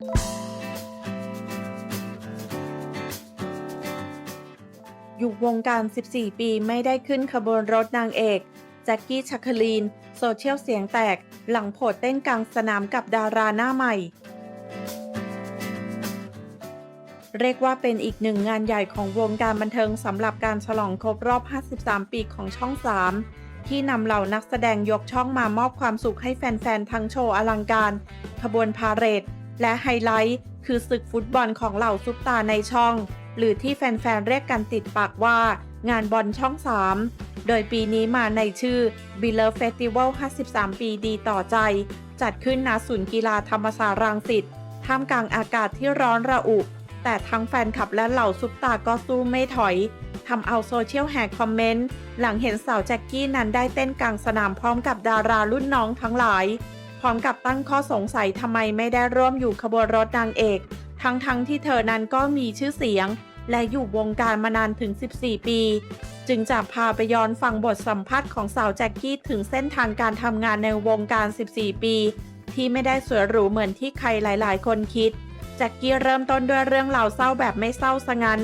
อยู่วงการ 14 ปีไม่ได้ขึ้นขบวนรถนางเอกแจ็คกี้ชัคคลีน โซเชียลเสียงแตก หลังโผดเต้นกลางสนามกับดาราหน้าใหม่ เรียกว่าเป็นอีกหนึ่งงานใหญ่ของวงการบันเทิงสำหรับการฉลองครบรอบ 53 ปีของช่อง 3 ที่นำเหล่านักแสดงยกช่องมามอบความสุขให้แฟน ๆ ทั้งโชว์อลังการ ขบวนพาเหรด และไฮไลท์คือศึกฟุตบอลของเหล่าซุปตาในช่อง หรือที่แฟนๆ เรียกกันติดปากว่างานบอลช่อง 3 โดยปีนี้มาในชื่อ b i l l e r Festival 53 ปีดีต่อใจ จัดขึ้นณศูนย์กีฬาธรรมศาสตร์รังสิตท่ามกลางอากาศที่ร้อนระอุ แต่ทั้งแฟนคลับและเหล่าซุปตาก็สู้ไม่ถอยทำเอาโซเชียลแห่คอมเมนต์ หลังเห็นสาวแจ็คกี้นั้นได้เต้นกลางสนามพร้อมกับดารารุ่นน้องทั้งหลาย พร้อมกับตั้งข้อสงสัยทำไมไม่ได้ร่วมอยู่ขบวนรถนางเอก ทั้งๆทที่เธอนั้นก็มีชื่อเสียง และอยู่วงการมานานถึง 14 ปี จึงจะพาไปย้อนฟังบทสัมภาษณ์ของสาวแจ็คกี้ถึงเส้นทางการทำงานในวงการ 14 ปี ที่ไม่ได้สวยหรูเหมือนที่ใครหลายๆ คนคิดแจ็คกี้เริ่มต้นด้วยเรื่องราวเศร้าแบบไม่เศร้าซะงั้น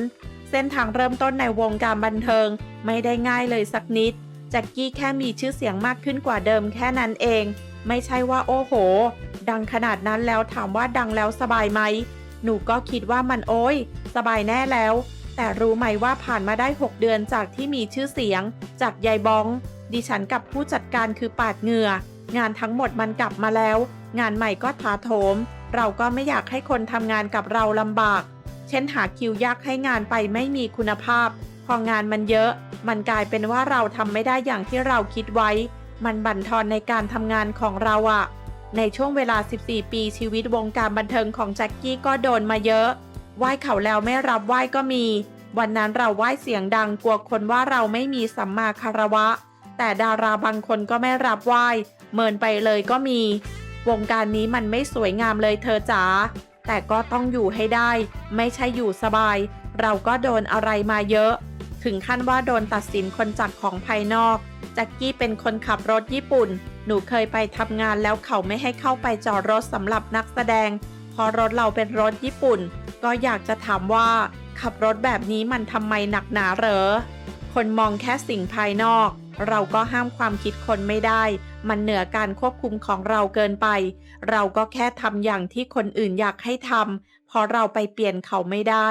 เส้นทางเริ่มต้นในวงการบันเทิง ไม่ได้ง่ายเลยสักนิดแจ็คกี้แค่มีชื่อเสียงมากขึ้นกว่าเดิมแค่นั้นเอง ไม่ใช่ว่าโอ้โห ดังขนาดนั้นแล้วถามว่าดังแล้วสบายไหม หนูก็คิดว่ามันโอ้ย สบายแน่แล้ว แต่รู้ไหมว่าผ่านมาได้ 6 เดือนจากที่มีชื่อเสียง จากยายบ้อง ดิฉันกับผู้จัดการคือปาดเหงื่อ งานทั้งหมดมันกลับมาแล้ว งานใหม่ก็ถาโถม เราก็ไม่อยากให้คนทำงานกับเราลำบาก เช่นหาคิวยากให้งานไปไม่มีคุณภาพ พองานมันเยอะ มันกลายเป็นว่าเราทำไม่ได้อย่างที่เราคิดไว้ มันบั่นทอนในการทำงานของเราอะในช่วงเวลา 14 ปีชีวิตวงการบันเทิงของแจ็คกี้ก็โดนมาเยอะไหว้เขาแล้วไม่รับไหว้ก็มี วันนั้นเราไหว้เสียงดังกลัวคนว่าเราไม่มีสัมมาคารวะ แต่ดาราบางคนก็ไม่รับไหว้เมินไปเลยก็มี วงการนี้มันไม่สวยงามเลยเธอจ๋าแต่ก็ต้องอยู่ให้ได้ ไม่ใช่อยู่สบาย เราก็โดนอะไรมาเยอะ ถึงขั้นว่าโดนตัดสินคนจากของภายนอกแจ็คกี้เป็นคนขับรถญี่ปุ่น หนูเคยไปทำงานแล้วเขาไม่ให้เข้าไปจอดรถสำหรับนักแสดง พอรถเราเป็นรถญี่ปุ่น ก็อยากจะถามว่า ขับรถแบบนี้มันทำไมหนักหนาเหรอ คนมองแค่สิ่งภายนอก เราก็ห้ามความคิดคนไม่ได้ มันเหนือการควบคุมของเราเกินไป เราก็แค่ทำอย่างที่คนอื่นอยากให้ทำเพราะเราไปเปลี่ยนเขาไม่ได้